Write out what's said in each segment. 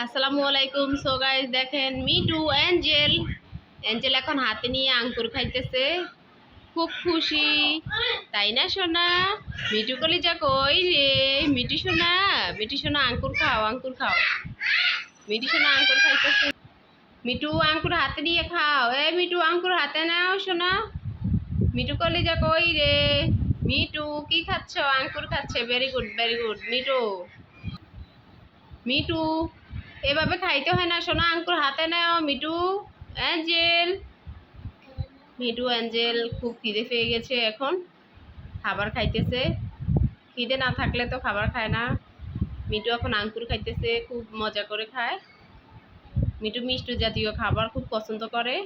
আসসালামু আলাইকুম। So guys দেখেন মিটু অ্যাঞ্জেল অ্যাঞ্জেল এখন হাতে নিয়ে আঙ্কুর খাইতেছে। খুব খুশি। তাই না, সোনা? মিটু কলিজা কই রে? মিটু সোনা? মিটু সোনা আঙ্কুর খাও আঙ্কুর খাও। মিটু সোনা আঙ্কুর খাইতেছে। মিটু আঙ্কুর হাতে নিয়ে খাও। এ মিটু আঙ্কুর হাতে নাও, সোনা। মিটু কলিজা কই রে? মিটু কি খাচ্ছ? আঙ্কুর খাচ্ছে। Very good very good Mitu Mitu এভাবে খাইতে হয় না, সোনা আঙ্কুর হাতে নাও মিটু অ্যাঞ্জেল। মিটু অ্যাঞ্জেল খুব খিদে পেয়ে গেছে এখন, খাবার খাইতেছে। খিদে না থাকলে তো খাবার খায় না। মিটু এখন আঙ্কুর খাইতেছে, খুব মজা করে খায়। মিটু মিষ্টি জাতীয় খাবার খুব পছন্দ করে।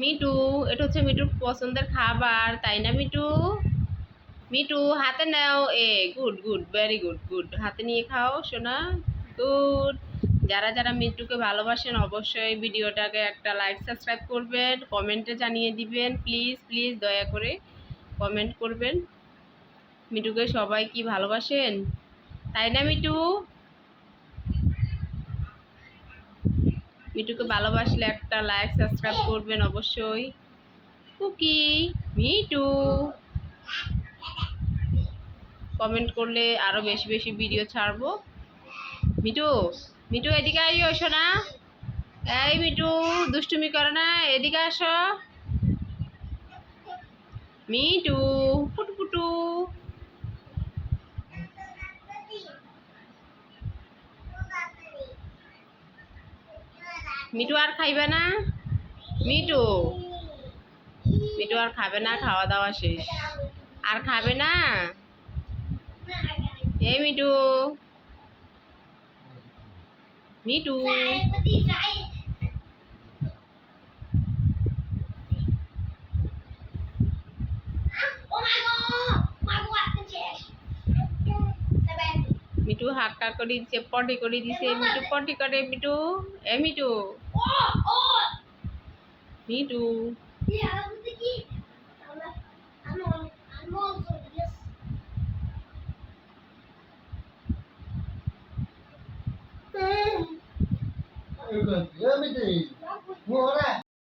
মিটু এটা হচ্ছে মিটুর পছন্দের খাবার, তাই না মিটু মিটু হাতে নাও, এ good good very good good হাতে নিয়ে খাও, সোনা। গুড যারা যারা মিটুকে ভালোবাসেন, অবশ্যই ভিডিওটাকে একটা লাইক সাবস্ক্রাইব করবেন কমেন্টে জানিয়ে দিবেন। প্লিজ প্লিজ দয়া করে কমেন্ট করবেন। মিটুকে সবাই কি ভালোবাসেন? তাই না মিটু মিটুকে ভালোবাসলে একটা লাইক সাবস্ক্রাইব করবেন অবশ্যই। কুকি মিটু কমেন্ট করলে আরও বেশি বেশি ভিডিও ছাড়বো। মিটু মিটু এদিকে আইও শোনা এই মিটু, দুষ্টুমি করে না, এদিকে আসো। মিটু, ফুটফুটু। মিটু আর খাইবে না? মিটু। মিটু আর খাবে না, খাওয়া দাওয়া শেষ। আর খাবে না? এই মিটু। মিটু মিটু হাক্কা করে দিছে পটি করে দিছে মিটু পটি করে মিটু এ Mitu Mitu Eu canto. Eu me dei. Bora!